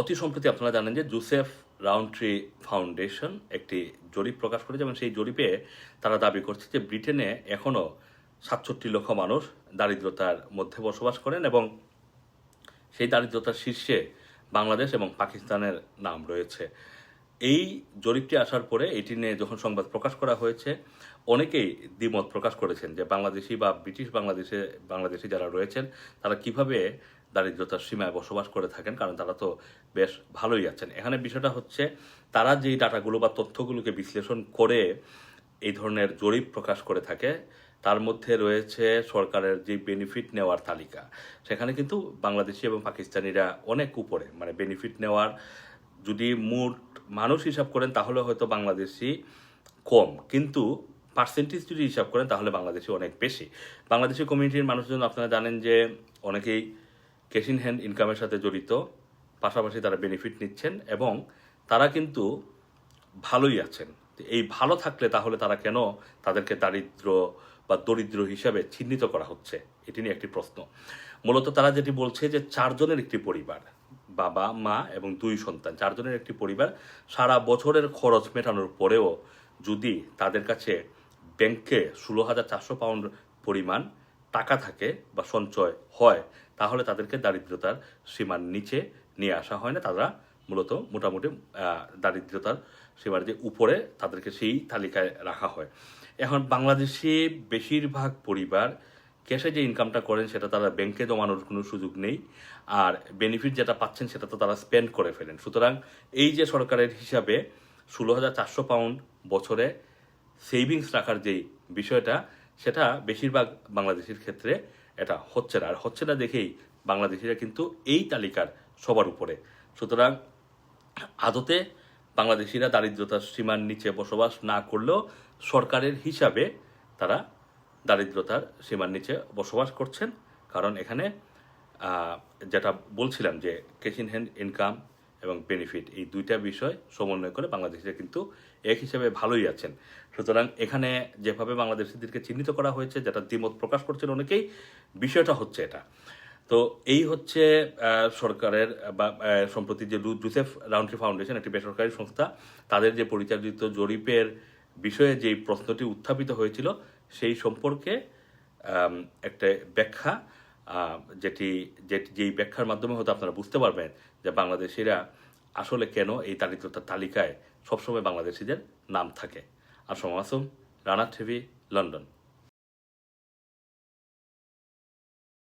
অতি সম্প্রতি আপনারা জানেন যে জোসেফ রাউন্ট্রি ফাউন্ডেশন একটি জরিপ প্রকাশ করেছে এবং সেই জরিপে তারা দাবি করছে যে ব্রিটেনে এখনও সাতষট্টি লক্ষ মানুষ দারিদ্রতার মধ্যে বসবাস করেন এবং সেই দারিদ্রতার শীর্ষে বাংলাদেশ এবং পাকিস্তানের নাম রয়েছে। এই জরিপটি আসার পরে এটি নিয়ে যখন সংবাদ প্রকাশ করা হয়েছে, অনেকেই দ্বিমত প্রকাশ করেছেন যে বাংলাদেশি বা ব্রিটিশ বাংলাদেশে, বাংলাদেশি যারা রয়েছেন, তারা কীভাবে দারিদ্রতার সীমায় বসবাস করে থাকেন, কারণ তারা তো বেশ ভালোই আছেন। এখানে বিষয়টা হচ্ছে, তারা যেই ডাটাগুলো বা তথ্যগুলোকে বিশ্লেষণ করে এই ধরনের জরিপ প্রকাশ করে থাকে, তার মধ্যে রয়েছে সরকারের যে বেনিফিট নেওয়ার তালিকা। সেখানে কিন্তু বাংলাদেশি এবং পাকিস্তানিরা অনেক উপরে মানে বেনিফিট নেওয়ার যদি মোট মানুষ হিসাব করেন, তাহলে হয়তো বাংলাদেশি কম, কিন্তু পার্সেন্টেজ যদি হিসাব করেন, তাহলে বাংলাদেশি অনেক বেশি। বাংলাদেশি কমিউনিটির মানুষজন, আপনারা জানেন যে অনেকেই ক্যাশ ইন হ্যান্ড ইনকামের সাথে জড়িত, পাশাপাশি তারা বেনিফিট নিচ্ছেন এবং তারা কিন্তু ভালোই আছেন। এই ভালো থাকলে তাহলে তারা কেন তাদেরকে দারিদ্র বা দরিদ্র হিসাবে চিহ্নিত করা হচ্ছে? এটি নিয়ে একটি প্রশ্ন। মূলত তারা যেটি বলছে যে চারজনের একটি পরিবার, বাবা, মা এবং দুই সন্তান। চারজনের একটি পরিবার সারা বছরের খরচ মেটানোর পরেও যদি তাদের কাছে ব্যাংকে ষোলো হাজার চারশো পাউন্ড পরিমাণ টাকা থাকে বা সঞ্চয় হয়, তাহলে তাদেরকে দারিদ্রতার সীমার নিচে নিয়ে আসা হয় না। তারা মূলত মোটামুটি দারিদ্রতার সীমার যে উপরে তাদেরকে সেই তালিকায় রাখা হয়। এখন বাংলাদেশে বেশিরভাগ পরিবার ক্যাশে যে ইনকামটা করেন, সেটা তারা ব্যাংকে জমানোর কোনো সুযোগ নেই। আর বেনিফিট যেটা পাচ্ছেন, সেটা তো তারা স্পেন্ড করে ফেলেন। সুতরাং এই যে সরকারের হিসাবে ষোলো হাজার চারশো পাউন্ড বছরে সেভিংস রাখার যেই বিষয়টা সেটা বেশিরভাগ বাংলাদেশের ক্ষেত্রে এটা হচ্ছে না। আর হচ্ছে না দেখেই বাংলাদেশিরা কিন্তু এই তালিকার সবার উপরে। সুতরাং আদতে বাংলাদেশিরা দারিদ্রতার সীমার নিচে বসবাস না করলেও সরকারের হিসাবে তারা দারিদ্রতার সীমার নিচে বসবাস করছেন। কারণ এখানে যেটা বলছিলাম যে ক্যাশ ইন হ্যান্ড ইনকাম এবং বেনিফিট এই দুইটা বিষয় সমন্বয় করে বাংলাদেশিরা কিন্তু এক হিসেবে ভালোই আছেন। সুতরাং এখানে যেভাবে বাংলাদেশিদেরকে চিহ্নিত করা হয়েছে, যেটা দ্বিমত প্রকাশ করছেন অনেকেই, বিষয়টা হচ্ছে এটা। তো এই হচ্ছে সরকারের, বা সম্প্রতি যে জোসেফ রাউন্ট্রি ফাউন্ডেশন, একটি বেসরকারি সংস্থা, তাদের যে পরিচালিত জরিপের বিষয়ে যে প্রশ্নটি উত্থাপিত হয়েছিল, সেই সম্পর্কে একটা ব্যাখ্যা যেটি যেটি, যেই ব্যাখ্যার মাধ্যমে হয়তো আপনারা বুঝতে পারবেন যে বাংলাদেশিরা আসলে কেন এই দারিদ্রতার তালিকায় সবসময় বাংলাদেশিদের নাম থাকে। আর আলাইকুম রানা টিভি, লন্ডন।